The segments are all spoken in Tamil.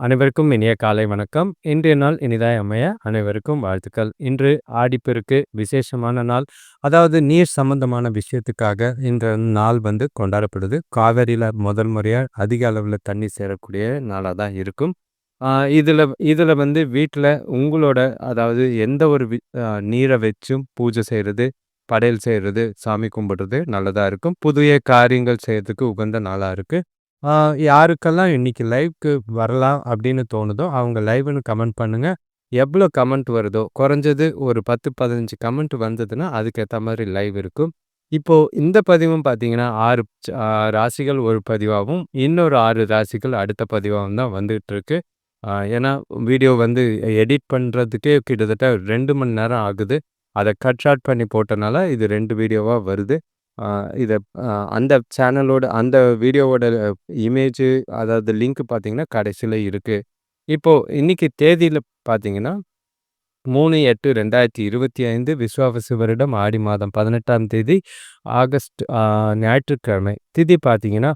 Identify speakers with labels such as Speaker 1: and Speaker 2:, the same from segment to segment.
Speaker 1: அனைவருக்கும் இனிய காலை வணக்கம். இன்றைய நாள் இனிதாய் அமைய அனைவருக்கும் வாழ்த்துக்கள். இன்று ஆடிப்பெருக்கு விசேஷமான நாள். அதாவது நீர் சம்பந்தமான விஷயத்துக்காக இன்ற நாள் வந்து கொண்டாடப்படுது. காவேரியில் முதல் முறையாக அதிக அளவில் தண்ணி சேரக்கூடிய நாளாக தான் இருக்கும். இதில் இதில் வந்து வீட்டில் உங்களோட அதாவது எந்த ஒரு வி வச்சும் பூஜை செய்கிறது படையல் செய்கிறது சாமி கும்பிடுறது நல்லதாக இருக்கும். புதிய காரியங்கள் செய்கிறதுக்கு உகந்த நாளாக இருக்குது யாருக்கெல்லாம் இன்னைக்கு லைவ்க்கு வரலாம் அப்படின்னு தோணுதோ, அவங்க லைவ்னு கமெண்ட் பண்ணுங்க. எவ்வளோ கமெண்ட் வருதோ, குறைஞ்சது ஒரு 10, 15 கமெண்ட் வந்ததுன்னா, அதுக்கேற்ற மாதிரி லைவ் இருக்கும். இப்போ இந்த பதிவும் பார்த்தீங்கன்னா, ஆறு ராசிகள் ஒரு பதிவாகவும் இன்னொரு ஆறு ராசிகள் அடுத்த பதிவாகவும் தான் வந்துகிட்டு இருக்கு. ஏன்னா வீடியோ வந்து எடிட் பண்றதுக்கே கிட்டத்தட்ட ரெண்டு மணி நேரம் ஆகுது. அதை கட் ஷார்ட் பண்ணி போட்டனால, இது ரெண்டு வீடியோவா வருது. இதை இத அந்த சேனலோட அந்த வீடியோவோட இமேஜ் அதாவது லிங்க் பார்த்தீங்கன்னா, கடைசியில் இருக்குது இப்போது இன்னைக்கு தேதியில் பார்த்தீங்கன்னா, 3/8/2025 விஸ்வாவசு வருடம் ஆடி மாதம் 18ஆம் தேதி ஆகஸ்ட் ஞாயிற்றுக்கிழமை. திதி பார்த்தீங்கன்னா,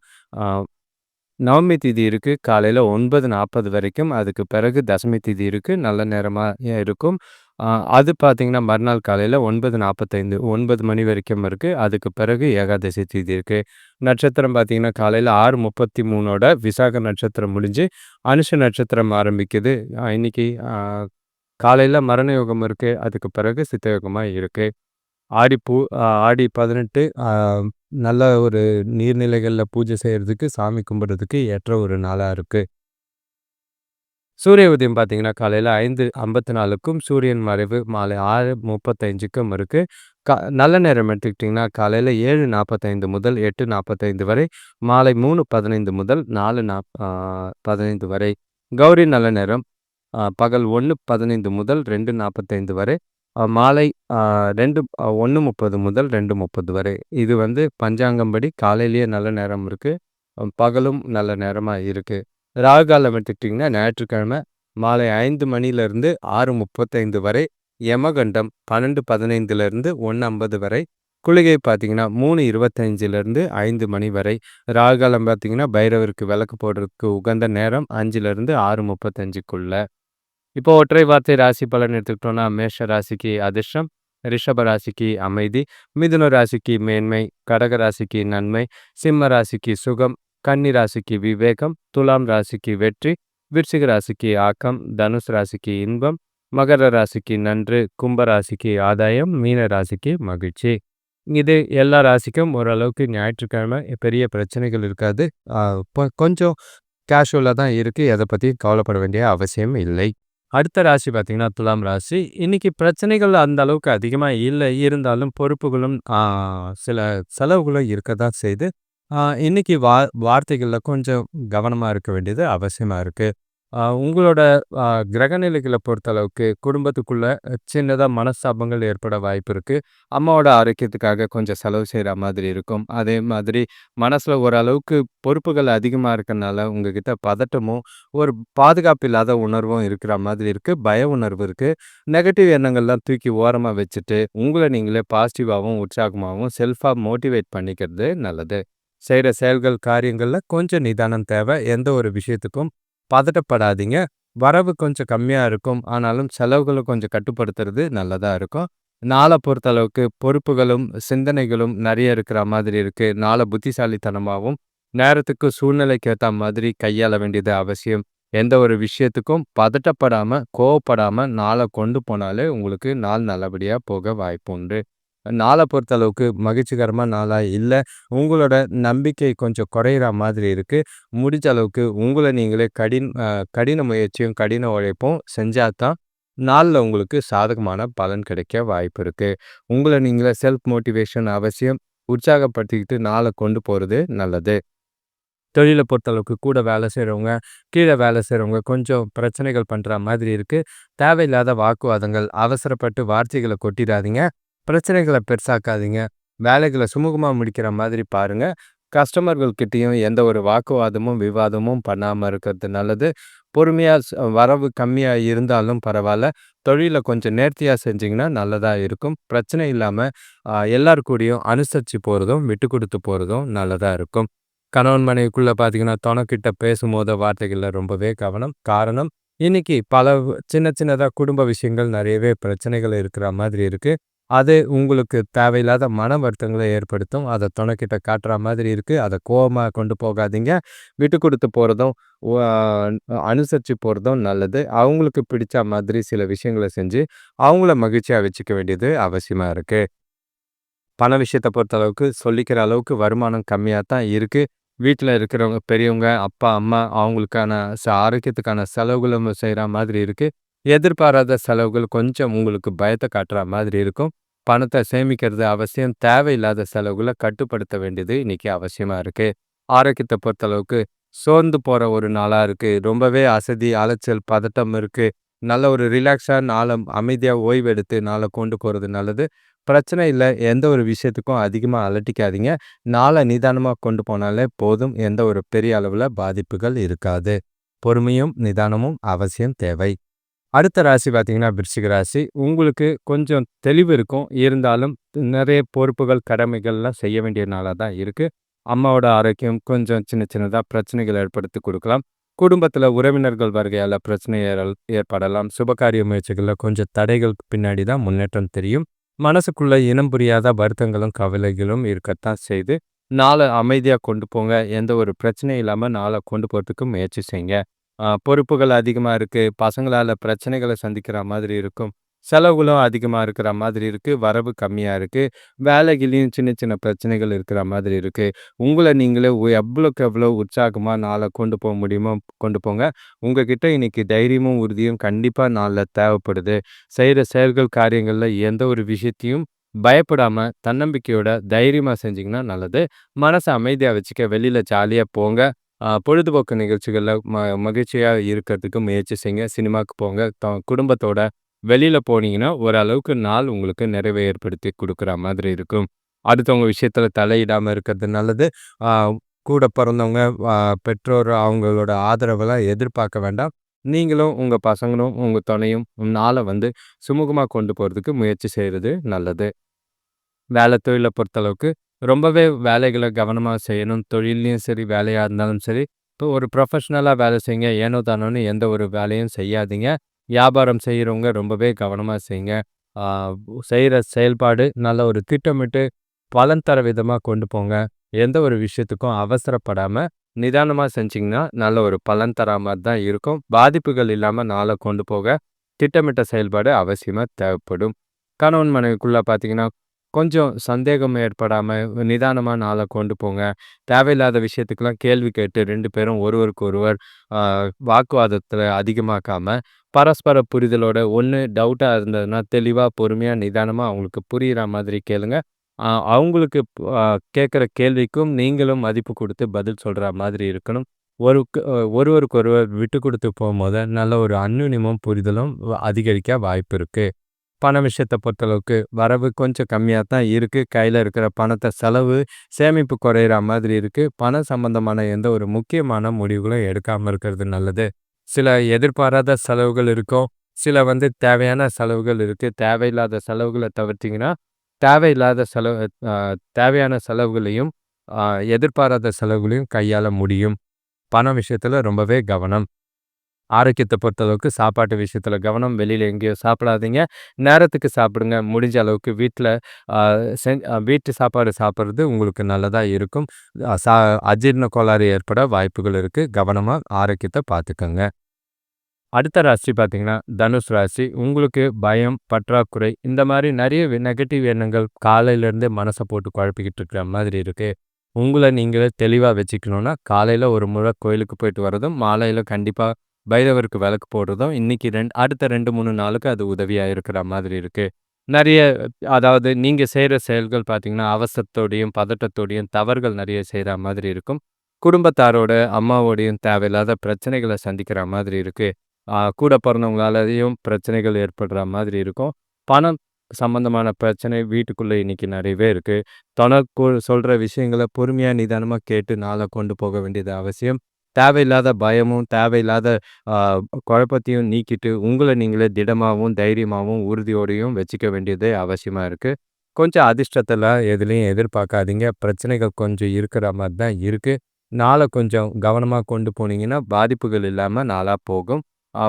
Speaker 1: நவமி திதி இருக்குது காலையில் ஒன்பது நாற்பது வரைக்கும். அதுக்கு பிறகு தசமி திதி இருக்குது நல்ல நேரமாக இருக்கும். அது பார்த்தீங்கன்னா, மறுநாள் காலையில் ஒன்பது நாற்பத்தைந்து ஒன்பது மணி வரைக்கும் இருக்குது அதுக்கு பிறகு ஏகாதசி திதி இருக்குது நட்சத்திரம் பார்த்திங்கனா காலையில் ஆறு முப்பத்தி மூணோட விசாக நட்சத்திரம் முடிஞ்சு, அனுஷ நட்சத்திரம் ஆரம்பிக்குது. இன்னைக்கு காலையில் மரண யோகம் இருக்குது அதுக்கு பிறகு சித்தயோகமாக இருக்குது ஆடி பூ ஆடி பதினெட்டு நல்ல ஒரு நீர்நிலைகளில் பூஜை செய்கிறதுக்கு சாமி கும்பிட்றதுக்கு ஏற்ற ஒரு நாளாக இருக்குது சூரிய உதயம் பார்த்தீங்கன்னா காலையில் ஐந்து ஐம்பத்தி நாலுக்கும் சூரியன் மறைவு மாலை ஆறு முப்பத்தஞ்சுக்கும் இருக்குது கா நல்ல நேரம் எடுத்துக்கிட்டிங்கன்னா காலையில் ஏழு நாற்பத்தைந்து முதல் எட்டு நாற்பத்தைந்து வரை மாலை மூணு பதினைந்து முதல் நாலு நாப் பதினைந்து வரை. கௌரி நல்ல நேரம் பகல் ஒன்று பதினைந்து முதல் ரெண்டு நாற்பத்தைந்து வரை மாலை ரெண்டு ஒன்று முப்பது முதல் ரெண்டு முப்பது வரை. இது வந்து பஞ்சாங்கம்படி காலையிலேயே நல்ல நேரம் இருக்குது பகலும் நல்ல நேரமாக இருக்குது ராகு காலம் எடுத்துக்கிட்டிங்கன்னா, ஞாயிற்றுக்கிழமை மாலை ஐந்து மணிலேருந்து ஆறு முப்பத்தைந்து வரை, யமகண்டம் 12:15லிருந்து 1:50 வரை, குளிகை பார்த்தீங்கன்னா, 3:25லிருந்து 5 மணி வரை. ராகு காலம் பார்த்தீங்கன்னா, பைரவருக்கு விளக்கு போடுறதுக்கு உகந்த நேரம் 5லிருந்து 6:35க்குள்ள. இப்போ ஒற்றை வார்த்தை ராசி பலன் எடுத்துக்கிட்டோம்னா, மேஷ ராசிக்கு அதிர்ஷ்டம், ரிஷப ராசிக்கு அமைதி, மிதுன ராசிக்கு மேன்மை, கடக ராசிக்கு நன்மை, சிம்ம ராசிக்கு சுகம், கன்னி ராசிக்கு விவேகம், துலாம் ராசிக்கு வெற்றி, விருச்சிக ராசிக்கு ஆக்கம், தனுஷ் ராசிக்கு இன்பம், மகர ராசிக்கு நன்று, கும்ப ராசிக்கு ஆதாயம், மீன ராசிக்கு மகிழ்ச்சி. இது எல்லா ராசிக்கும் ஓரளவுக்கு ஞாயிற்றுக்கிழமை பெரிய பிரச்சனைகள் இருக்காது. கொஞ்சம் கேஷுவலாக தான் இருக்கு. எதை பத்தியும் கவலைப்பட வேண்டிய அவசியம் இல்லை. அடுத்த ராசி பார்த்திங்கன்னா துலாம் ராசி. இன்னைக்கு பிரச்சனைகள் அந்த அளவுக்கு அதிகமா இல்லை இருந்தாலும் பொறுப்புகளும், சில செலவுகளும் இருக்க தான் செய்து இன்னைக்கு வா வார்த்தைகளில் கொஞ்சம் கவனமாக இருக்க வேண்டியது அவசியமாக இருக்குது உங்களோட கிரகநிலைகளை பொறுத்தளவுக்கு குடும்பத்துக்குள்ளே சின்னதாக மனஸ்தாபங்கள் ஏற்பட வாய்ப்பு இருக்குது அம்மாவோட ஆரோக்கியத்துக்காக கொஞ்சம் செலவு செய்கிற மாதிரி இருக்கும். அதே மாதிரி மனசில் ஓரளவுக்கு பொறுப்புகள் அதிகமாக இருக்கனால, உங்ககிட்ட பதட்டமும், ஒரு பாதுகாப்பு இல்லாத உணர்வும் இருக்கிற மாதிரி இருக்குது பய உணர்வு இருக்குது நெகட்டிவ் எண்ணங்கள்லாம் தூக்கி ஓரமாக வச்சுட்டு, உங்களை நீங்களே பாசிட்டிவாகவும் உற்சாகமாகவும் செல்ஃபாக மோட்டிவேட் பண்ணிக்கிறது நல்லது. செய்கிற செயல்கள், காரியங்கள்ல கொஞ்சம் நிதானம் தேவை. எந்த ஒரு விஷயத்துக்கும் பதட்டப்படாதீங்க. வரவு கொஞ்சம் கம்மியா இருக்கும். ஆனாலும் செலவுகள கொஞ்சம் கட்டுப்படுத்துறது நல்லதா இருக்கும். நாள பொறுத்தளவுக்கு பொறுப்புகளும், சிந்தனைகளும் நிறைய இருக்கிற மாதிரி இருக்கு. நாள புத்திசாலித்தனமாவும், நேரத்துக்கு சூழ்நிலைக்கு ஏத்தா மாதிரி கையாள வேண்டியது அவசியம். எந்த ஒரு விஷயத்துக்கும் பதட்டப்படாம, கோவப்படாம நாள கொண்டு போனாலே உங்களுக்கு நாள் நல்லபடியா போக வாய்ப்பு உண்டு. நாள பொறுத்தளவுக்கு மகிழ்ச்சிகரமாக நாளாக இல்லை உங்களோட நம்பிக்கை கொஞ்சம் குறையிற மாதிரி இருக்குது முடிஞ்ச அளவுக்கு உங்களை நீங்களே கடின் கடின முயற்சியும், கடின உழைப்பும் செஞ்சால் தான் நாளில் உங்களுக்கு சாதகமான பலன் கிடைக்க வாய்ப்பு இருக்குது உங்களை நீங்களே செல்ஃப் மோட்டிவேஷன் அவசியம். உற்சாகப்படுத்திக்கிட்டு நாளை கொண்டு போகிறது நல்லது. தொழிலை பொறுத்தளவுக்கு கூட வேலை செய்கிறவங்க கீழே வேலை செய்கிறவங்க கொஞ்சம் பிரச்சனைகள் பண்ணுற மாதிரி இருக்குது தேவையில்லாத வாக்குவாதங்கள், அவசரப்பட்டு வார்த்தைகளை கொட்டிடாதீங்க. பிரச்சனைகளை பெருசாக்காதீங்க. வேலைகளை சுமூகமாக முடிக்கிற மாதிரி பாருங்கள் கஸ்டமர்கள்கிட்டையும் எந்த ஒரு வாக்குவாதமும், விவாதமும் பண்ணாமல் இருக்கிறது நல்லது. பொறுமையாக வரவு கம்மியாக இருந்தாலும் பரவாயில்ல தொழிலை கொஞ்சம் நேர்த்தியாக செஞ்சிங்கன்னா நல்லதாக இருக்கும். பிரச்சனை இல்லாமல் எல்லார் கூடயும் அனுசரித்து போகிறதும் விட்டு கொடுத்து போகிறதும் நல்லதாக இருக்கும். கணவன் மனைவிக்குள்ளே பார்த்தீங்கன்னா, தொணக்கிட்ட பேசும்போது வார்த்தைகளில் ரொம்பவே கவனம். காரணம், இன்னைக்கு பல சின்ன சின்னதாக குடும்ப விஷயங்கள் நிறையவே பிரச்சனைகள் இருக்கிற மாதிரி இருக்குது அது உங்களுக்கு தேவையில்லாத மன வருத்தங்களை ஏற்படுத்தும். அதை துணைக்கிட்ட காட்டுற மாதிரி இருக்குது அதை கோபமாக கொண்டு போகாதீங்க. விட்டு கொடுத்து போகிறதும் அனுசரித்து போகிறதும் நல்லது. அவங்களுக்கு பிடிச்ச மாதிரி சில விஷயங்கள செஞ்சு, அவங்கள மகிழ்ச்சியாக வச்சுக்க வேண்டியது அவசியமாக இருக்குது பண விஷயத்தை பொறுத்த அளவுக்கு சொல்லிக்கிற அளவுக்கு வருமானம் கம்மியாக தான் இருக்குது வீட்டில் இருக்கிறவங்க பெரியவங்க, அப்பா, அம்மா அவங்களுக்கான ச ஆரோக்கியத்துக்கான செலவுகளும் செய்கிற மாதிரி இருக்குது எதிர்பாராத செலவுகள் கொஞ்சம் உங்களுக்கு பயத்த காட்டுற மாதிரி இருக்கும். பணத்த சேமிக்கிறது அவசியம். தேவையில்லாத செலவுகள கட்டுப்படுத்த வேண்டியது இன்னைக்கு அவசியமா இருக்கு. ஆரோக்கியத்த பொறுத்தளவுக்கு சோர்ந்து போற ஒரு நாளா இருக்கு. ரொம்பவே அசதி, அலைச்சல், பதட்டம் இருக்கு. நல்ல ஒரு ரிலாக்ஸா அமைதியாக அமைதியா ஓய்வெடுத்து நாளை கொண்டு போறது நல்லது. பிரச்சனை இல்லை எந்த ஒரு விஷயத்துக்கும் அதிகமா அலட்டிக்காதீங்க. நாள நிதானமா கொண்டு போனாலே போதும். எந்த ஒரு பெரிய அளவுல பாதிப்புகள் இருக்காது. பொறுமையும், நிதானமும் அவசியம் தேவை. அடுத்த ராசி பார்த்தீங்கன்னா, விருச்சிக ராசி. உங்களுக்கு கொஞ்சம் தெளிவு இருக்கும். இருந்தாலும் நிறைய பொறுப்புகள், கடமைகள்லாம் செய்ய வேண்டிய நாளாக தான் இருக்குது அம்மாவோட ஆரோக்கியம் கொஞ்சம் சின்ன சின்னதாக பிரச்சனைகள் ஏற்படுத்தி கொடுக்கலாம் குடும்பத்தில் உறவினர்கள் வருகையால் பிரச்சனை ஏற ஏற்படலாம். சுபகாரிய முயற்சிகளில் கொஞ்சம் தடைகளுக்கு பின்னாடி தான் முன்னேற்றம் தெரியும். மனசுக்குள்ள இனம் புரியாத வருத்தங்களும், கவலைகளும் இருக்கத்தான் செய்து நாளை அமைதியாக கொண்டு போங்க. எந்த ஒரு பிரச்சனையும் இல்லாமல் நாளை கொண்டு போகிறதுக்கு முயற்சி செய்யுங்க. பொறுப்புகள் அதிகமாக இருக்குது பசங்களால் பிரச்சனைகளை சந்திக்கிற மாதிரி இருக்கும். செலவுகளும் அதிகமாக இருக்கிற மாதிரி இருக்குது வரவு கம்மியாக இருக்குது வேலைகளையும் சின்ன சின்ன பிரச்சனைகள் இருக்கிற மாதிரி இருக்குது உங்களை நீங்களே எவ்வளோக்கு எவ்வளோ உற்சாகமாக நாளை கொண்டு போக முடியுமோ கொண்டு போங்க. உங்ககிட்ட இன்றைக்கி தைரியமும், உறுதியும் கண்டிப்பாக நாளில் தேவைப்படுது. செய்கிற செயல்கள், காரியங்களில் எந்த ஒரு விஷயத்தையும் பயப்படாமல் தன்னம்பிக்கையோட தைரியமாக செஞ்சிங்கன்னா நல்லது. மனசை அமைதியாக வச்சுக்க வெளியில் ஜாலியாக போங்க. பொழுதுபோக்கு நிகழ்ச்சிகளில் ம மகிழ்ச்சியாக இருக்கிறதுக்கு முயற்சி செய்யுங்க. சினிமாவுக்கு போங்க. த குடும்பத்தோட வெளியில் போனீங்கன்னா, ஓரளவுக்கு நாள் உங்களுக்கு நிறைவை ஏற்படுத்தி கொடுக்குற மாதிரி இருக்கும். அடுத்தவங்க விஷயத்தில் தலையிடாமல் இருக்கிறது நல்லது. கூட பிறந்தவங்க, பெற்றோர் அவங்களோட ஆதரவெல்லாம் எதிர்பார்க்க வேண்டாம். நீங்களும், உங்கள் பசங்களும், உங்கள் துணையும் நாளை வந்து சுமூகமாக கொண்டு போகிறதுக்கு முயற்சி செய்கிறது நல்லது. வேலை தொழிலை பொறுத்தளவுக்கு ரொம்பவே வேலைகளை கவனமாக செய்யணும். தொழில்லையும் சரி, வேலையாக இருந்தாலும் சரி, இப்போ ஒரு ப்ரொஃபஷ்னலாக வேலை செய்யுங்க. ஏனோ தானோன்னு எந்த ஒரு வேலையும் செய்யாதீங்க. வியாபாரம் செய்கிறவங்க ரொம்பவே கவனமாக செய்யுங்க. செய்கிற செயல்பாடு நல்ல ஒரு திட்டமிட்டு பலன் தர விதமாக கொண்டு போங்க. எந்த ஒரு விஷயத்துக்கும் அவசரப்படாமல் நிதானமாக செஞ்சிங்கன்னா நல்ல ஒரு பலன் தரா மாதிரி தான் இருக்கும். பாதிப்புகள் இல்லாமல் நாளை கொண்டு போக திட்டமிட்ட செயல்பாடு அவசியமாக தேவைப்படும். கணவன் மனைவிக்குள்ளே பார்த்தீங்கன்னா, கொஞ்சம் சந்தேகம் ஏற்படாமல் நிதானமாக நாளை கொண்டு போங்க. தேவையில்லாத விஷயத்துக்கெல்லாம் கேள்வி கேட்டு ரெண்டு பேரும் ஒருவருக்கு ஒருவர் வாக்குவாதத்தில் அதிகமாக்காமல் பரஸ்பர புரிதலோட ஒன்று டவுட்டாக இருந்ததுன்னா, தெளிவாக பொறுமையாக நிதானமாக அவங்களுக்கு புரிகிற மாதிரி கேளுங்க. அவங்களுக்கு கேட்குற கேள்விக்கும் நீங்களும் மதிப்பு கொடுத்து பதில் சொல்கிற மாதிரி இருக்கணும். ஒரு ஒருவருக்கு ஒருவர் விட்டு கொடுத்து போகும்போது நல்ல ஒரு அந்யோன்யமும், புரிதலும் அதிகரிக்க வாய்ப்பு இருக்குது பண விஷயத்தை பொறுத்தளவுக்கு வரவு கொஞ்சம் கம்மியாக தான் இருக்குது கையில் இருக்கிற பணத்தை செலவு, சேமிப்பு குறையிற மாதிரி இருக்குது பணம் சம்பந்தமான எந்த ஒரு முக்கியமான முடிவுகளும் எடுக்காமல் இருக்கிறது நல்லது. சில எதிர்பாராத செலவுகள் இருக்கும். சில வந்து தேவையான செலவுகள் இருக்குது தேவையில்லாத செலவுகளை தவிர்த்திங்கன்னா தேவையில்லாத செலவு தேவையான செலவுகளையும், எதிர்பாராத செலவுகளையும் கையாள முடியும். பண விஷயத்தில் ரொம்பவே கவனம். ஆரோக்கியத்தை பொறுத்தளவுக்கு சாப்பாட்டு விஷயத்தில் கவனம். வெளியில் எங்கேயும் சாப்பிடாதீங்க. நேரத்துக்கு சாப்பிடுங்க. முடிஞ்ச அளவுக்கு வீட்டில் செஞ் வீட்டு சாப்பாடு சாப்பிட்றது உங்களுக்கு நல்லதாக இருக்கும். சா அஜீரண கோளாறு ஏற்பட வாய்ப்புகள் இருக்குது கவனமாக ஆரோக்கியத்தை பார்த்துக்கோங்க அடுத்த ராசி பார்த்தீங்கன்னா, தனுஷ் ராசி. உங்களுக்கு பயம், பற்றாக்குறை இந்த மாதிரி நிறைய நெகட்டிவ் எண்ணங்கள் காலையிலேருந்தே மனசை போட்டு குழப்பிக்கிட்டு இருக்கிற மாதிரி இருக்குது உங்களை நீங்களே தெளிவாக வச்சுக்கணுன்னா காலையில் ஒரு முறை கோயிலுக்கு போயிட்டு வரதும், மாலையில் கண்டிப்பாக பைரவருக்கு விளக்கு போடுறதும், இன்றைக்கி ரெண்டு அடுத்த 2, 3 நாளுக்கு அது உதவியாக இருக்கிற மாதிரி இருக்குது நிறைய அதாவது நீங்கள் செய்கிற செயல்கள் பார்த்திங்கன்னா அவசரத்தோடையும், பதட்டத்தோடையும் தவறுகள் நிறைய செய்கிற மாதிரி இருக்கும். குடும்பத்தாரோட, அம்மாவோடையும் தேவையில்லாத பிரச்சனைகளை சந்திக்கிற மாதிரி இருக்குது கூட பிறந்தவங்களாலயும் பிரச்சனைகள் ஏற்படுற மாதிரி இருக்கும். பணம் சம்பந்தமான பிரச்சனை வீட்டுக்குள்ளே இன்னைக்கு நிறையவே இருக்குது தனக்கு சொல்கிற விஷயங்கள பொறுமையாக நிதானமாக கேட்டு நாளை கொண்டு போக வேண்டியது அவசியம். தேவையில்லாத பயமும், தேவையில்லாத குழப்பத்தையும் நீக்கிட்டு, உங்களை நீங்களே திடமாகவும் தைரியமாகவும் உறுதியோடையும் வச்சுக்க வேண்டியது அவசியமாக இருக்குது கொஞ்சம் அதிர்ஷ்டத்தில் எதுலேயும் எதிர்பார்க்காதீங்க. பிரச்சனைகள் கொஞ்சம் இருக்கிற மாதிரி தான் இருக்குது நாளை கொஞ்சம் கவனமாக கொண்டு போனீங்கன்னா, பாதிப்புகள் இல்லாமல் நாளாக போகும்.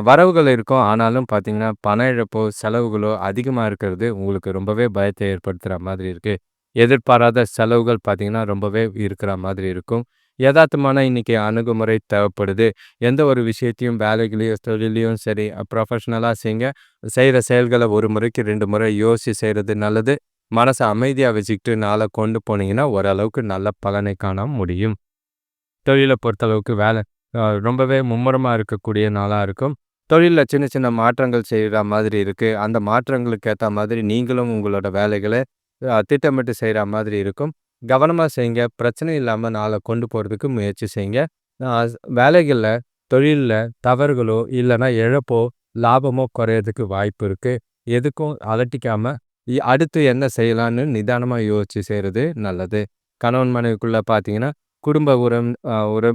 Speaker 1: வரவுகள் இருக்கும். ஆனாலும் பார்த்தீங்கன்னா, பண இழப்போ, செலவுகளோ அதிகமாக இருக்கிறது உங்களுக்கு ரொம்பவே பயத்தை ஏற்படுத்துகிற மாதிரி இருக்குது எதிர்பாராத செலவுகள் பார்த்தீங்கன்னா, ரொம்பவே இருக்கிற மாதிரி இருக்கும். எதார்த்தமான இன்னைக்கு அணுகுமுறை தேவைப்படுது. எந்த ஒரு விஷயத்தையும் வேலைகளையும் தொழிலையும் சரி, ப்ரொஃபஷ்னலாக செய்ங்க. செய்கிற செயல்களை ஒரு முறைக்கு ரெண்டு முறை யோசித்து செய்கிறது நல்லது. மனசை அமைதியாக வச்சுக்கிட்டு நாளை கொண்டு போனீங்கன்னா, ஓரளவுக்கு நல்ல பலனை காண முடியும். தொழிலை பொறுத்தளவுக்கு வேலை ரொம்பவே மும்முரமாக இருக்கக்கூடிய நாளாக இருக்கும். தொழிலில் சின்ன சின்ன மாற்றங்கள் செய்கிற மாதிரி இருக்குது அந்த மாற்றங்களுக்கு ஏற்ற மாதிரி நீங்களும் உங்களோட வேலைகளை திட்டமிட்டு செய்கிற மாதிரி இருக்கும். கவனமா செய்யுங்க பிரச்சனை இல்லாம நாளை கொண்டு போறதுக்கு முயற்சி செய்யுங்க வேலைகளில் வேலைகள்ல, தொழில்ல தவறுகளோ, இல்லைன்னா இழப்போ, லாபமோ குறையறதுக்கு வாய்ப்பு இருக்கு. எதுக்கும் அலட்டிக்காம, அடுத்து என்ன செய்யலான்னு நிதானமா யோசிச்சு செய்கிறது நல்லது. கணவன் மனைவிக்குள்ள பார்த்தீங்கன்னா, குடும்ப உரம் உற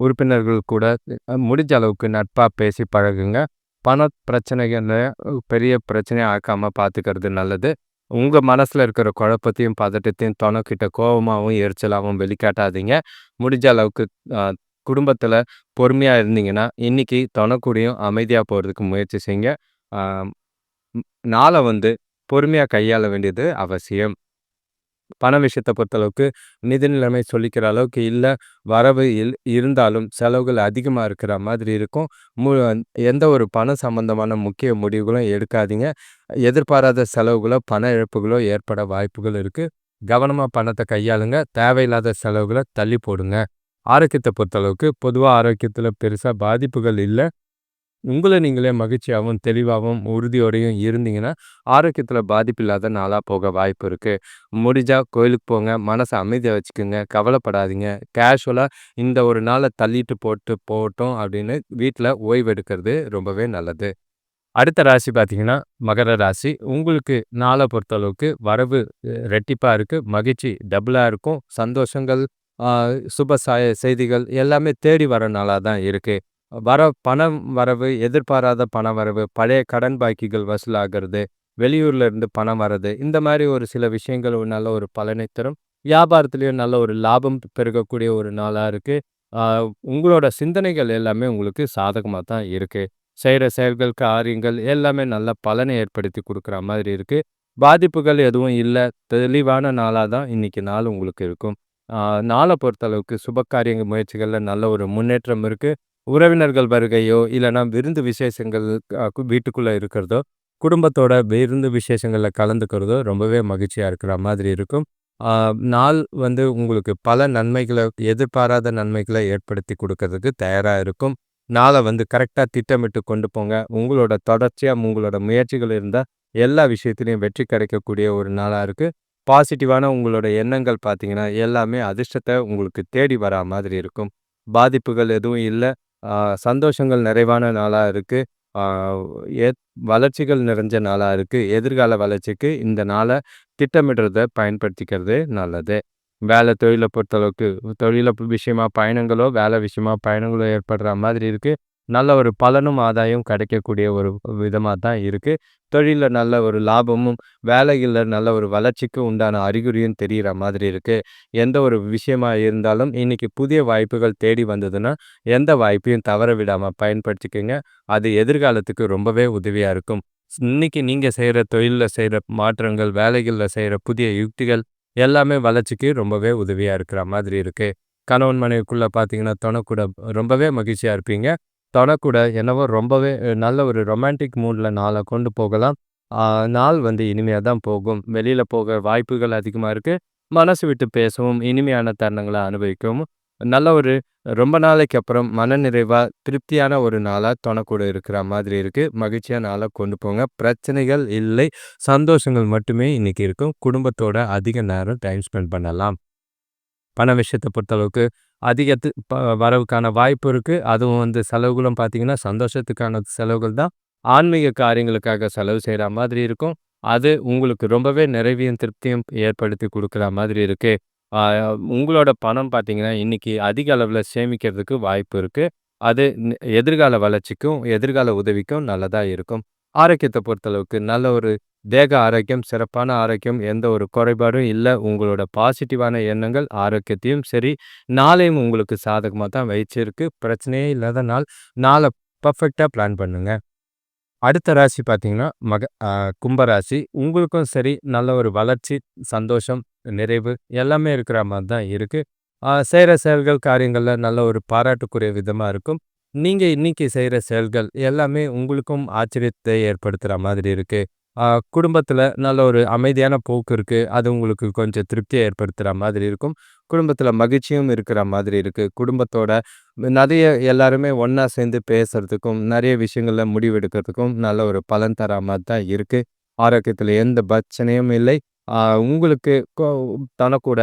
Speaker 1: உறுப்பினர்கள் கூட முடிஞ்ச அளவுக்கு நட்பா பேசி பழகுங்க. பண பிரச்சனைகளை பெரிய பிரச்சனையா ஆக்காம பார்த்துக்கிறது நல்லது. உங்கள் மனசில் இருக்கிற குழப்பத்தையும், பதட்டத்தையும் தொணக்கிட்ட கோபமாகவும் எரிச்சலாகவும் வெளிக்காட்டாதீங்க. முடிஞ்ச அளவுக்கு குடும்பத்தில் பொறுமையாக இருந்தீங்கன்னா, இன்னைக்கு தொண அமைதியாக போகிறதுக்கு முயற்சி செய்யுங்க நாளை வந்து பொறுமையாக கையாள வேண்டியது அவசியம். பண விஷயத்தை பொறுத்தளவுக்கு நிதி நிலைமை சொல்லிக்கிற அளவுக்கு இல்லை வரவு இல் இருந்தாலும் செலவுகள் அதிகமாக இருக்கிற மாதிரி இருக்கும். மு எந்த ஒரு பண சம்மந்தமான முக்கிய முடிவுகளும் எடுக்காதீங்க. எதிர்பாராத செலவுகளோ, பண இழப்புகளோ ஏற்பட வாய்ப்புகள் இருக்குது கவனமாக பணத்தை கையாளுங்க. தேவையில்லாத செலவுகளை தள்ளி போடுங்க. ஆரோக்கியத்தை பொறுத்தளவுக்கு பொதுவாக ஆரோக்கியத்தில் பெருசாக பாதிப்புகள் இல்லை உங்களை நீங்களே மகிழ்ச்சியாவும், தெளிவாகவும் உறுதியோடையும் இருந்தீங்கன்னா, ஆரோக்கியத்தில் பாதிப்பு இல்லாத போக வாய்ப்பு இருக்குது முடிஞ்சால் கோயிலுக்கு போங்க. மனசை அமைதியாக வச்சுக்கங்க. கவலைப்படாதீங்க. கேஷுவலாக இந்த ஒரு நாளை தள்ளிட்டு போட்டு போட்டோம் அப்படின்னு வீட்டில் ஓய்வெடுக்கிறது ரொம்பவே நல்லது. அடுத்த ராசி பார்த்தீங்கன்னா, மகர ராசி. உங்களுக்கு நாளை பொறுத்தளவுக்கு வரவு ரெட்டிப்பாக இருக்குது மகிழ்ச்சி டபுளாக இருக்கும். சந்தோஷங்கள், சுப சாய செய்திகள் எல்லாமே தேடி வர நாளாக தான் இருக்குது வர பணம் வரவு, எதிர்பாராத பண வரவு, பழைய கடன் பாக்கிகள் வசூலாகிறது, வெளியூர்ல இருந்து பணம் வரது, இந்த மாதிரி ஒரு சில விஷயங்கள் ஒரு நல்ல ஒரு பலனை தரும். வியாபாரத்திலயும் நல்ல ஒரு லாபம் பெருகக்கூடிய ஒரு நாளாக இருக்கு. உங்களோட சிந்தனைகள் எல்லாமே உங்களுக்கு சாதகமாக தான் இருக்கு. செய்கிற செயல்கள், காரியங்கள் எல்லாமே நல்ல பலனை ஏற்படுத்தி கொடுக்குற மாதிரி இருக்கு. பாதிப்புகள் எதுவும் இல்லை தெளிவான நாளாக தான் இன்னைக்கு நாள் உங்களுக்கு இருக்கும். நாளை பொறுத்தளவுக்கு சுப காரிய முயற்சிகளில் நல்ல ஒரு முன்னேற்றம் இருக்கு. உறவினர்கள் வருகையோ, இல்லைனா விருந்து விசேஷங்கள் வீட்டுக்குள்ளே வீட்டுக்குள்ள இருக்கிறதோ, குடும்பத்தோட விருந்து விசேஷங்கள்ல கலந்துக்கிறதோ ரொம்பவே மகிழ்ச்சியா இருக்கிற மாதிரி இருக்கும். நாள் வந்து உங்களுக்கு பல நன்மைகளை எதிர்பாராத நன்மைகளை ஏற்படுத்தி கொடுக்கறதுக்கு தயாரா இருக்கும். நாள வந்து கரெக்டாக திட்டமிட்டு கொண்டு போங்க. உங்களோட தொடர்ச்சியா உங்களோட முயற்சிகள் இருந்தா, எல்லா விஷயத்துலையும் வெற்றி கிடைக்கக்கூடிய ஒரு நாளா இருக்கு. பாசிட்டிவான உங்களோட எண்ணங்கள் பார்த்தீங்கன்னா, எல்லாமே அதிர்ஷ்டத்தை உங்களுக்கு தேடி வரா மாதிரி இருக்கும். பாதிப்புகள் எதுவும் இல்லை சந்தோஷங்கள் நிறைவான நாளாக இருக்குது அ வளர்ச்சிகள் நிறைஞ்ச நாளாக இருக்குது எதிர்கால வளர்ச்சிக்கு இந்த நாளை திட்டமிடுறத பயன்படுத்திக்கிறது நல்லது. வேலை, தொழிலை பொறுத்தளவுக்கு தொழிலை விஷயமா பயணங்களோ, வேலை விஷயமா பயணங்களோ ஏற்படுற மாதிரி இருக்குது நல்ல ஒரு பலனும், ஆதாயம் கிடைக்கக்கூடிய ஒரு விதமாக தான் இருக்குது தொழிலில் நல்ல ஒரு லாபமும், வேலைகளில் நல்ல ஒரு வளர்ச்சிக்கு உண்டான அறிகுறியும் தெரிகிற மாதிரி இருக்குது எந்த ஒரு விஷயமா இருந்தாலும் இன்றைக்கி புதிய வாய்ப்புகள் தேடி வந்ததுன்னா, எந்த வாய்ப்பையும் தவற விடாமல் பயன்படுத்திக்கோங்க அது எதிர்காலத்துக்கு ரொம்பவே உதவியாக இருக்கும். இன்னைக்கு நீங்கள் செய்கிற தொழிலில் செய்கிற மாற்றங்கள், வேலைகளில் செய்கிற புதிய யுக்திகள் எல்லாமே வளர்ச்சிக்கு ரொம்பவே உதவியாக இருக்கிற மாதிரி இருக்குது கணவன் மனைவிக்குள்ளே பார்த்தீங்கன்னா, தொண ரொம்பவே மகிழ்ச்சியாக இருப்பீங்க. தொடக்கூட என்னவோ ரொம்பவே நல்ல ஒரு ரொமான்டிக் மூடில் நாளை கொண்டு போகலாம். நாள் வந்து இனிமையாக தான் போகும். வெளியில் போக வாய்ப்புகள் அதிகமாக இருக்குது மனசு விட்டு பேசவும், இனிமையான தருணங்களை அனுபவிக்கவும், நல்ல ஒரு ரொம்ப நாளைக்கு அப்புறம் மனநிறைவாக திருப்தியான ஒரு நாளாக தொணக்கூட இருக்கிற மாதிரி இருக்குது மகிழ்ச்சியாக நாளாக கொண்டு போங்க. பிரச்சனைகள் இல்லை. சந்தோஷங்கள் மட்டுமே இன்னைக்கு இருக்கும். குடும்பத்தோட அதிக நேரம் டைம் ஸ்பெண்ட் பண்ணலாம். பண விஷயத்தை பொறுத்தளவுக்கு அதிகத்து வரவுக்கான வாய்ப்பு இருக்கு. அதுவும் வந்து செலவுகளும் பார்த்தீங்கன்னா, சந்தோஷத்துக்கான செலவுகள் தான். ஆன்மீக காரியங்களுக்காக செலவு செய்கிற மாதிரி இருக்கும். அது உங்களுக்கு ரொம்பவே நிறைவையும், திருப்தியும் ஏற்படுத்தி கொடுக்குற மாதிரி இருக்கு. உங்களோட பணம் பார்த்தீங்கன்னா, இன்னைக்கு அதிக அளவுல சேமிக்கிறதுக்கு வாய்ப்பு இருக்கு. அது எதிர்கால வளர்ச்சிக்கும், எதிர்கால உதவிக்கும் நல்லதா இருக்கும். ஆரோக்கியத்தை பொறுத்தளவுக்கு நல்ல ஒரு தேக ஆரோக்கியம், சிறப்பான ஆரோக்கியம், எந்த ஒரு குறைபாடும் இல்லை உங்களோட பாசிட்டிவான எண்ணங்கள் ஆரோக்கியத்தையும் சரி, நாளையும் உங்களுக்கு சாதகமாக தான் வச்சிருக்கு. பிரச்சனையே இல்லாத நாள். நாளை பர்ஃபெக்டாக பிளான் பண்ணுங்கள் அடுத்த ராசி பார்த்தீங்கன்னா, மக கும்பராசி. உங்களுக்கும் சரி, நல்ல ஒரு வளர்ச்சி, சந்தோஷம், நிறைவு எல்லாமே இருக்கிற மாதிரி தான் இருக்குது செய்கிற செயல்கள், காரியங்களில் நல்ல ஒரு பாராட்டுக்குரிய விதமாக இருக்கும். நீங்க இன்னைக்கு செய்கிற செயல்கள் எல்லாமே உங்களுக்கும் ஆச்சரியத்தை ஏற்படுத்துற மாதிரி இருக்கு. குடும்பத்தில் நல்ல ஒரு அமைதியான போக்கு இருக்கு. அது உங்களுக்கு கொஞ்சம் திருப்தியை ஏற்படுத்துற மாதிரி இருக்கும். குடும்பத்தில் மகிழ்ச்சியும் இருக்கிற மாதிரி இருக்கு. குடும்பத்தோட நிறைய எல்லாருமே ஒன்றா சேர்ந்து பேசுறதுக்கும், நிறைய விஷயங்களில் முடிவெடுக்கிறதுக்கும் நல்ல ஒரு பலன் தரா மாதிரி தான் இருக்கு. ஆரோக்கியத்தில் எந்த பிரச்சனையும் இல்லை. உங்களுக்கு கொ தனக்கூட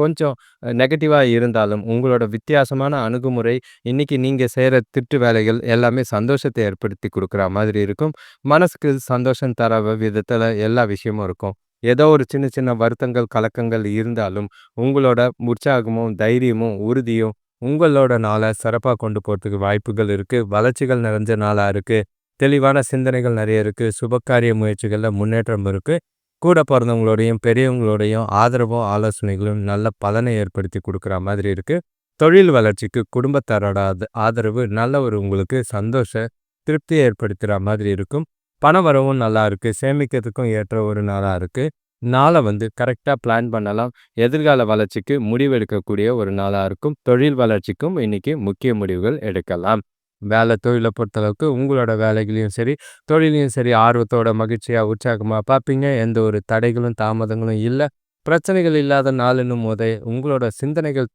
Speaker 1: கொஞ்சம் நெகட்டிவாக இருந்தாலும், உங்களோட வித்தியாசமான அணுகுமுறை, இன்னைக்கு நீங்கள் செய்கிற திட்டு வேலைகள் எல்லாமே சந்தோஷத்தை ஏற்படுத்தி கொடுக்குற மாதிரி இருக்கும். மனசுக்கு சந்தோஷம் தர விதத்தில் எல்லா விஷயமும் இருக்கும். ஏதோ ஒரு சின்ன சின்ன வருத்தங்கள், கலக்கங்கள் இருந்தாலும், உங்களோட உற்சாகமும், தைரியமும், உறுதியும் உங்களோட நாளை சிறப்பாக கொண்டு போகிறதுக்கு வாய்ப்புகள் இருக்குது வளர்ச்சிகள் நிறைஞ்ச நாளாக இருக்குது தெளிவான சிந்தனைகள் நிறைய இருக்குது சுபகாரிய முயற்சிகளில் முன்னேற்றம் இருக்குது கூட பிறந்தவங்களோடையும் பெரியவங்களோடையும் ஆதரவும், ஆலோசனைகளும் நல்ல பலனை ஏற்படுத்தி கொடுக்குற மாதிரி இருக்குது தொழில் வளர்ச்சிக்கு குடும்பத்தாரோட ஆதரவு நல்ல ஒரு உங்களுக்கு சந்தோஷ, திருப்தியை ஏற்படுத்துகிற மாதிரி இருக்கும். பண வரவும் நல்லா இருக்குது சேமிக்கிறதுக்கும் ஏற்ற ஒரு நாளாக இருக்குது நாளை வந்து கரெக்டாக பிளான் பண்ணலாம். எதிர்கால வளர்ச்சிக்கு முடிவெடுக்கக்கூடிய ஒரு நாளாக இருக்கும். தொழில் வளர்ச்சிக்கும் இன்றைக்கி முக்கிய முடிவுகள் எடுக்கலாம். வேலை, தொழிலை பொறுத்தளவுக்கு உங்களோட வேலைகளையும் சரி, தொழிலையும் சரி ஆர்வத்தோட, மகிழ்ச்சியாக உற்சாகமாக பார்ப்பீங்க. எந்த ஒரு தடைகளும், தாமதங்களும் இல்லை பிரச்சனைகள் இல்லாத நாளுன்னும் போதே, உங்களோட சிந்தனைகள்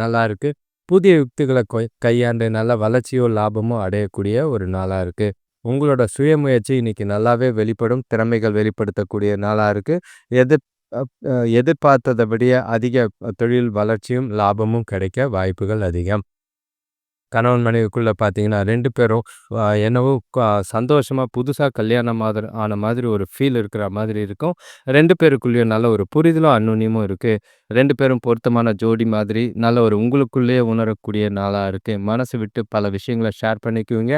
Speaker 1: நல்லா இருக்கு. புதிய யுக்திகளை கொ கையாண்டு நல்ல வளர்ச்சியோ, லாபமோ அடையக்கூடிய ஒரு நாளாக இருக்கு. உங்களோட சுயமுயற்சி இன்னைக்கு நல்லாவே வெளிப்படும். திறமைகள் வெளிப்படுத்தக்கூடிய நாளாக இருக்கு. எதிர் அப் விட அதிக தொழில் வளர்ச்சியும், லாபமும் கிடைக்க வாய்ப்புகள் அதிகம். கணவன் மனைவிக்குள்ள பார்த்தீங்கன்னா, ரெண்டு பேரும் என்னவோ சந்தோஷமாக புதுசாக கல்யாணம் மாதிரி ஆன மாதிரி ஒரு ஃபீல் இருக்கிற மாதிரி இருக்கும். ரெண்டு பேருக்குள்ளேயும் நல்ல ஒரு புரிதலும், அன்னுனியமும் இருக்குது ரெண்டு பேரும் பொருத்தமான ஜோடி மாதிரி நல்ல ஒரு உங்களுக்குள்ளேயே உணரக்கூடிய நாளாக இருக்குது மனசு விட்டு பல விஷயங்களை ஷேர் பண்ணிக்குவீங்க.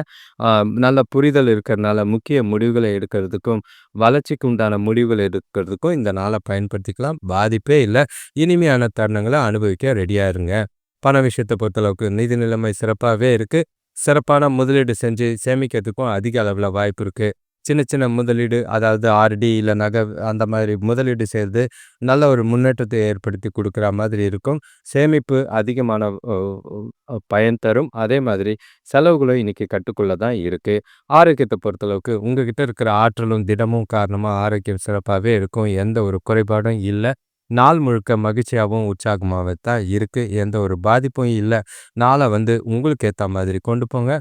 Speaker 1: நல்ல புரிதல் இருக்கிறனால முக்கிய முடிவுகளை எடுக்கிறதுக்கும், வளர்ச்சிக்கு உண்டான முடிவுகள் எடுக்கிறதுக்கும் இந்த நாளை பயன்படுத்திக்கலாம். பாதிப்பே இல்லை இனிமையான தருணங்களை அனுபவிக்க ரெடியாக இருங்க. பண விஷயத்தை பொறுத்தளவுக்கு நிதி நிலைமை சிறப்பாகவே இருக்குது சிறப்பான முதலீடு செஞ்சு சேமிக்கிறதுக்கும் அதிக அளவில் வாய்ப்பு இருக்குது சின்ன சின்ன முதலீடு அதாவது ஆர்.டி இல்லை நகை அந்த மாதிரி முதலீடு செய்கிறது நல்ல ஒரு முன்னேற்றத்தை ஏற்படுத்தி கொடுக்குற மாதிரி இருக்கும். சேமிப்பு அதிகமான பயன் தரும். அதே மாதிரி செலவுகளும் இன்றைக்கி கட்டுக்குள்ள தான் இருக்குது ஆரோக்கியத்தை பொறுத்தளவுக்கு உங்ககிட்ட இருக்கிற ஆற்றலும், திடமும் காரணமாக ஆரோக்கியம் சிறப்பாகவே இருக்கும். எந்த ஒரு குறைபாடும் இல்லை நாள் முழுக்க மகிழ்ச்சியாவும், உற்சாகமாவே தான் இருக்குது எந்த ஒரு பாதிப்பும் இல்லை நாளை வந்து உங்களுக்கு ஏற்ற மாதிரி கொண்டு போங்க.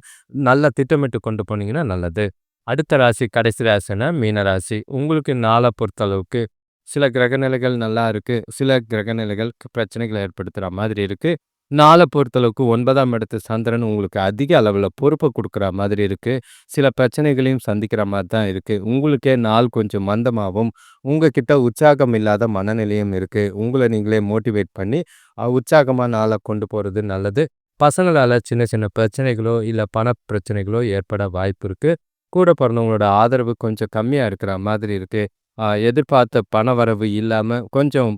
Speaker 1: நல்லா திட்டமிட்டு கொண்டு போனீங்கன்னா நல்லது. அடுத்த ராசி கடைசி ராசினா மீன ராசி. உங்களுக்கு நாளை பொறுத்தளவுக்கு சில கிரகநிலைகள் நல்லா இருக்குது சில கிரகநிலைகள் பிரச்சனைகளை ஏற்படுத்துகிற மாதிரி இருக்குது நாளை பொறுத்தளவுக்கு ஒன்பதாம் இடத்து சந்திரன் உங்களுக்கு அதிக அளவில் பொறுப்பை கொடுக்குற மாதிரி இருக்குது சில பிரச்சனைகளையும் சந்திக்கிற மாதிரி தான் இருக்குது உங்களுக்கே நாள் கொஞ்சம் மந்தமாகவும் உங்ககிட்ட உற்சாகம் இல்லாத மனநிலையும் இருக்குது உங்களை நீங்களே மோட்டிவேட் பண்ணி உற்சாகமாக நாளை கொண்டு போகிறது நல்லது. பசங்களால் சின்ன சின்ன பிரச்சனைகளோ, இல்லை பண பிரச்சனைகளோ ஏற்பட வாய்ப்பு இருக்குது கூட பிறந்தவங்களோட ஆதரவு கொஞ்சம் கம்மியாக இருக்கிற மாதிரி இருக்குது எதிர்பார்த்த பண வரவு இல்லாமல் கொஞ்சம்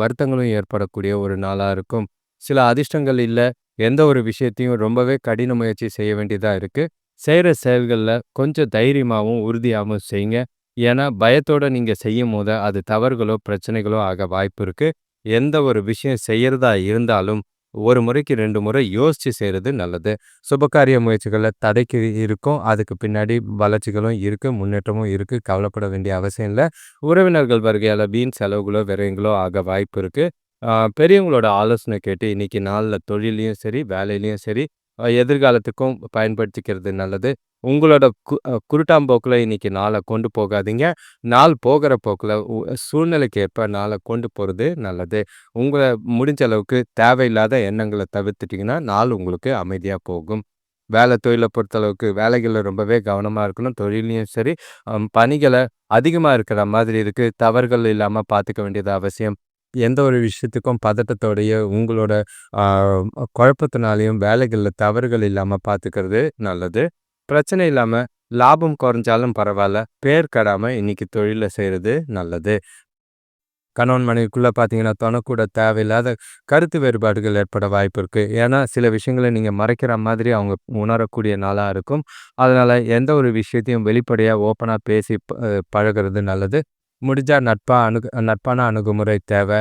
Speaker 1: வருத்தங்களும் ஏற்படக்கூடிய ஒரு நாளாக இருக்கும். சில அதிர்ஷ்டங்கள் இல்ல. எந்த ஒரு விஷயத்தையும் ரொம்பவே கடின முயற்சி செய்ய வேண்டியதா இருக்கு. செய்ற செயல்கள்ல கொஞ்சம் தைரியமாவும், உறுதியாவும் செய்யுங்க. ஏன்னா, பயத்தோட நீங்க செய்யும்போது அது தவறுகளோ, பிரச்சனைகளோ ஆக வாய்ப்பு இருக்கு. எந்த ஒரு விஷயம் செய்யறதா இருந்தாலும், ஒரு முறைக்கு ரெண்டு முறை யோசிச்சு செய்கிறது நல்லது. சுபகாரிய முயற்சிகளில் தடைக்கு இருக்கும். அதுக்கு பின்னாடி வளர்ச்சிகளும் இருக்கு, முன்னேற்றமும் இருக்கு. கவலைப்பட வேண்டிய அவசியம் இல்லை உறவினர்கள் வருகையால் வீண் செலவுகளோ, விரயங்களோ ஆக வாய்ப்பு இருக்கு. பெரியவங்களோட ஆலோசனை கேட்டு இன்னைக்கு நாளில் தொழிலையும் சரி, வேலையிலையும் சரி, எதிர்காலத்துக்கும் பயன்படுத்திக்கிறது நல்லது. உங்களோட கு குருட்டாம்போக்கில் இன்றைக்கி இன்னைக்கு கொண்டு போகாதீங்க. நாள் போகிற போக்கில் சூழ்நிலைக்கு ஏற்ப நாளை கொண்டு போகிறது நல்லது. உங்களை முடிஞ்ச அளவுக்கு தேவையில்லாத எண்ணங்களை தவிர்த்துட்டிங்கன்னா நாள் உங்களுக்கு அமைதியாக போகும். வேலை, தொழிலை பொறுத்தளவுக்கு வேலைகளில் ரொம்பவே கவனமாக இருக்கணும். தொழிலையும் சரி, பணிகளை அதிகமாக இருக்கிற மாதிரி இருக்குது தவறுகள் இல்லாமல் பார்த்துக்க வேண்டியது அவசியம். எந்த ஒரு விஷயத்துக்கும் பதட்டத்தோடயே உங்களோட குழப்பத்தினாலையும் வேலைகளில் தவறுகள் இல்லாமல் பார்த்துக்கிறது நல்லது. பிரச்சனை இல்லாமல் லாபம் குறைஞ்சாலும் பரவாயில்ல பேர் கடாமல் இன்னைக்கு தொழிலை செய்கிறது நல்லது. கணவன் மனைவிக்குள்ளே பார்த்தீங்கன்னா தொணக்கூட தேவையில்லாத கருத்து வேறுபாடுகள் ஏற்பட வாய்ப்பு இருக்குது ஏன்னா சில விஷயங்களை நீங்கள் மறைக்கிற மாதிரி அவங்க உணரக்கூடிய நாளாக இருக்கும். அதனால் எந்த ஒரு விஷயத்தையும் வெளிப்படையாக ஓப்பனாக பேசி பழகிறது நல்லது. முடிஞ்சால் நட்பாக அணுகு நட்பான அணுகுமுறை தேவை.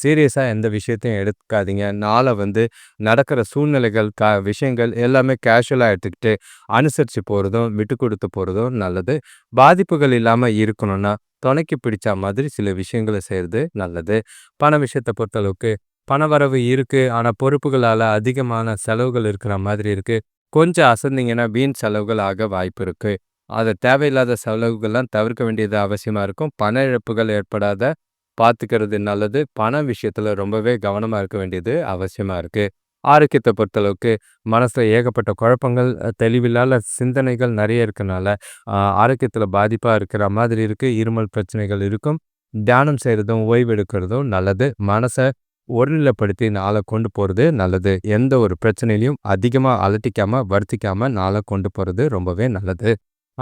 Speaker 1: சீரியஸாக எந்த விஷயத்தையும் எடுக்காதீங்க. நாளை வந்து நடக்கிற சூழ்நிலைகள் க விஷயங்கள் எல்லாமே கேஷுவலாக எடுத்துக்கிட்டு அனுசரித்து போகிறதும் விட்டு கொடுத்து போகிறதும் நல்லது. பாதிப்புகள் இல்லாமல் இருக்கணும்னா துணைக்கு பிடிச்ச மாதிரி சில விஷயங்களை செய்கிறது நல்லது. பண விஷயத்தை பொறுத்தளவுக்கு பண வரவு இருக்குது ஆனால் பொறுப்புகளால் அதிகமான செலவுகள் இருக்கிற மாதிரி இருக்குது கொஞ்சம் அசந்திங்கன்னா வீண் செலவுகள் ஆக வாய்ப்பு இருக்குது அதை தேவையில்லாத செலவுகள்லாம் தவிர்க்க வேண்டியது அவசியமாக இருக்கும். பண இழப்புகள் ஏற்படாத பார்த்துக்கிறது நல்லது. பண விஷயத்தில் ரொம்பவே கவனமாக இருக்க வேண்டியது அவசியமாக இருக்குது ஆரோக்கியத்தை பொறுத்தளவுக்கு மனசில் ஏகப்பட்ட குழப்பங்கள் தெளிவில்லாத சிந்தனைகள் நிறைய இருக்கனால ஆரோக்கியத்தில் பாதிப்பாக இருக்கிற மாதிரி இருக்குது இருமல் பிரச்சனைகள் இருக்கும். தியானம் செய்கிறதும் ஓய்வெடுக்கிறதும் நல்லது. மனசை ஒருநிலைப்படுத்தி நாளை கொண்டு போகிறது நல்லது. எந்த ஒரு பிரச்சனையிலையும் அதிகமாக அலட்டிக்காமல் வருத்திக்காமல் நாளை கொண்டு போகிறது ரொம்பவே நல்லது.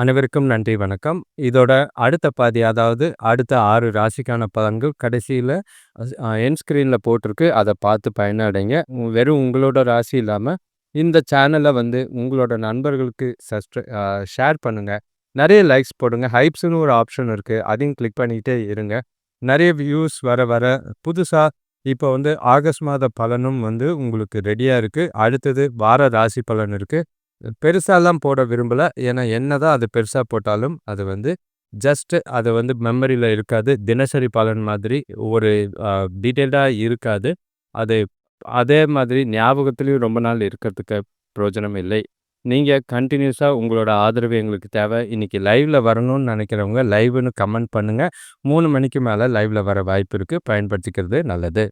Speaker 1: அனைவருக்கும் நன்றி வணக்கம். இதோட அடுத்த பாதி அதாவது அடுத்த ஆறு ராசிக்கான பலன்கள் கடைசியில் என் ஸ்க்ரீனில் போட்டிருக்கு. அதை பார்த்து பயனடைங்க. வெறும் உங்களோட ராசி இல்லாமல் இந்த சேனலை வந்து உங்களோட நண்பர்களுக்கு சஸ்ட்ர ஷேர் பண்ணுங்கள் நிறைய லைக்ஸ் போடுங்க. ஹைப்ஸ்னு ஒரு ஆப்ஷன் இருக்குது அதையும் கிளிக் பண்ணிக்கிட்டே இருங்க. நிறைய வியூஸ் வர வர புதுசாக இப்போ வந்து ஆகஸ்ட் மாத பலனும் வந்து உங்களுக்கு ரெடியாக இருக்குது அடுத்தது வார ராசி பலன் இருக்குது பெருசாலாம் போட விரும்பலை. ஏன்னா என்ன தான் அது பெருசாக போட்டாலும் அது வந்து ஜஸ்ட்டு அது வந்து மெமரியில் இருக்காது. தினசரி பலன் மாதிரி ஒரு டீட்டெயில்டாக இருக்காது. அது அதே மாதிரி ஞாபகத்துலேயும் ரொம்ப நாள் இருக்கிறதுக்கு பிரயோஜனம் இல்லை. நீங்கள் கண்டினியூஸாக உங்களோட ஆதரவு எங்களுக்கு தேவை. இன்றைக்கி லைவில் வரணும்னு நினைக்கிறவங்க லைவ்னு கமெண்ட் பண்ணுங்கள் மூணு மணிக்கு மேலே லைவில் வர வாய்ப்பு இருக்குது பயன்படுத்திக்கிறது நல்லது.